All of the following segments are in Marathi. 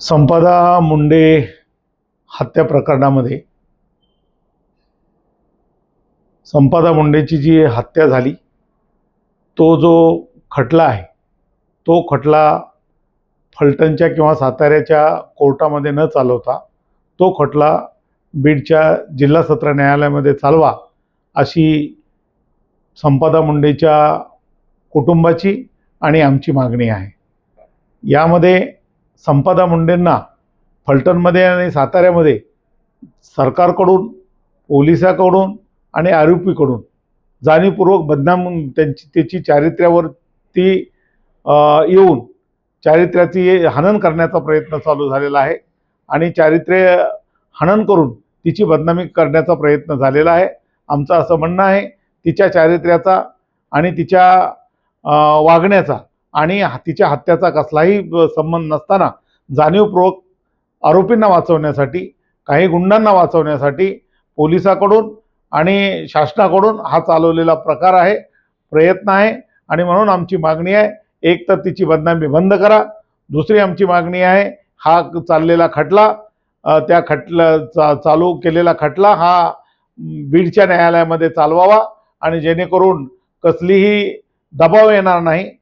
संपदा मुंडे हत्या प्रकरणामध्ये संपदा मुंडेची जी हत्या झाली तो जो खटला आहे तो खटला फलटणच्या किंवा साताऱ्याच्या कोर्टामध्ये न चालवता तो खटला बीडच्या जिल्हा सत्र न्यायालयामध्ये चालवा अशी संपदा मुंडेच्या कुटुंबाची आणि आमची मागणी आहे. यामध्ये संपदा मुंडेंना फलटणमध्ये आणि साताऱ्यामध्ये सरकारकडून पोलिसाकडून आणि आरोपीकडून जाणीवपूर्वक बदनाम त्यांची त्याची चारित्र्यावरती येऊन चारित्र्याची हनन करण्याचा प्रयत्न चालू झालेला आहे आणि चारित्र्य हनन करून तिची बदनामी करण्याचा प्रयत्न झालेला आहे. आमचं असं म्हणणं आहे तिच्या चारित्र्याचा आणि तिच्या वागण्याचा आणि हातीच्या तिच्या हत्याचा कसलाही संबंध नसताना जाणीवपूर्वक आरोपींना वाचवण्यासाठी काही गुंडांना वाचवण्यासाठी पोलिसाकडून आणि शासनाकडून हा चालवलेला प्रकार आहे प्रयत्न आहे आणि म्हणून आमची मागणी आहे एक तर तिची बदनामी बंद करा दुसरी आमची मागणी आहे हा चाललेला खटला त्या खटला चा चालू केलेला खटला हा बीडच्या न्यायालयामध्ये चालवावा आणि जेणेकरून कसलीही दबाव येणार नाही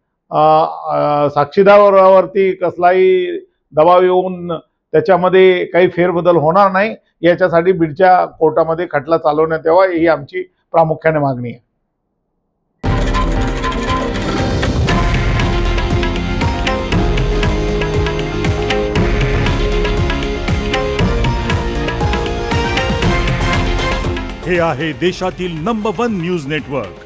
साक्षीदारावरती कसलाही दबाव येऊन त्याच्यामध्ये काही फेरबदल होणार नाही याच्यासाठी बीडच्या कोर्टामध्ये खटला चालवण्यात यावा ही आमची प्रामुख्याने मागणी आहे. हे आहे देशातील नंबर वन न्यूज नेटवर्क